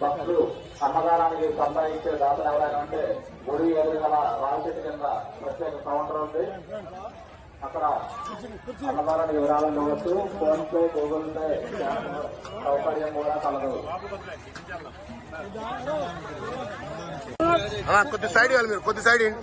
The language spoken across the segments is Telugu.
భక్తులు అన్నదానానికి సంపాదించే దాతలు ఎవరైనా ఉంటే గుడి ఎదురుగల రాజచెట్టు కింద ప్రత్యేక కౌంటర్ ఉంది అక్కడ అన్నదానానికి వివరాలను ఇవ్వచ్చు ఫోన్ పే గూగుల్ పే సౌకర్యం కూడా కలదు కొద్ది సైడ్ ఇవ్వాలి మీరు కొద్ది సైడ్ ఇవ్వండి.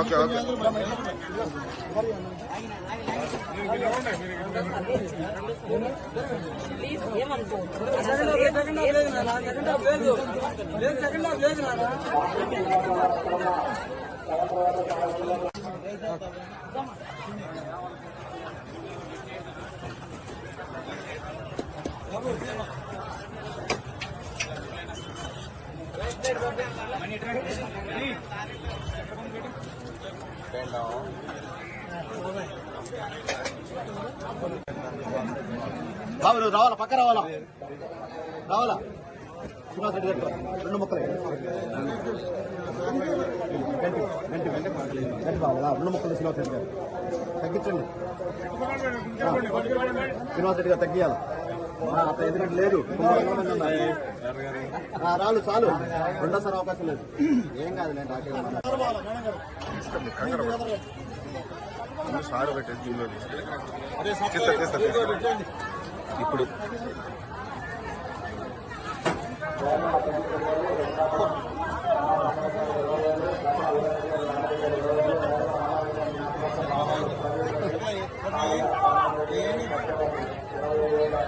ఓకే ముందు వెనక పద. బాబు నువ్వు రావాలా? పక్క రావాలా? రావాలా? శ్రీనివాస్ రెడ్డి దగ్గర. రెండు ముక్కలే. గంటి గంటి రెండు ముక్కలు శ్రీనివాస్ రెడ్డి గారు. తగ్గించండి. రా. శ్రీనివాస్ రెడ్డి గారు తగ్గియాలి. ఎందుకంటే లేదు రాళ్ళు ఉన్నాయి. ఆ, రాలు చాలు. రెండోసారి అవకాశం లేదు. ఏం కాదు నేను ఇప్పుడు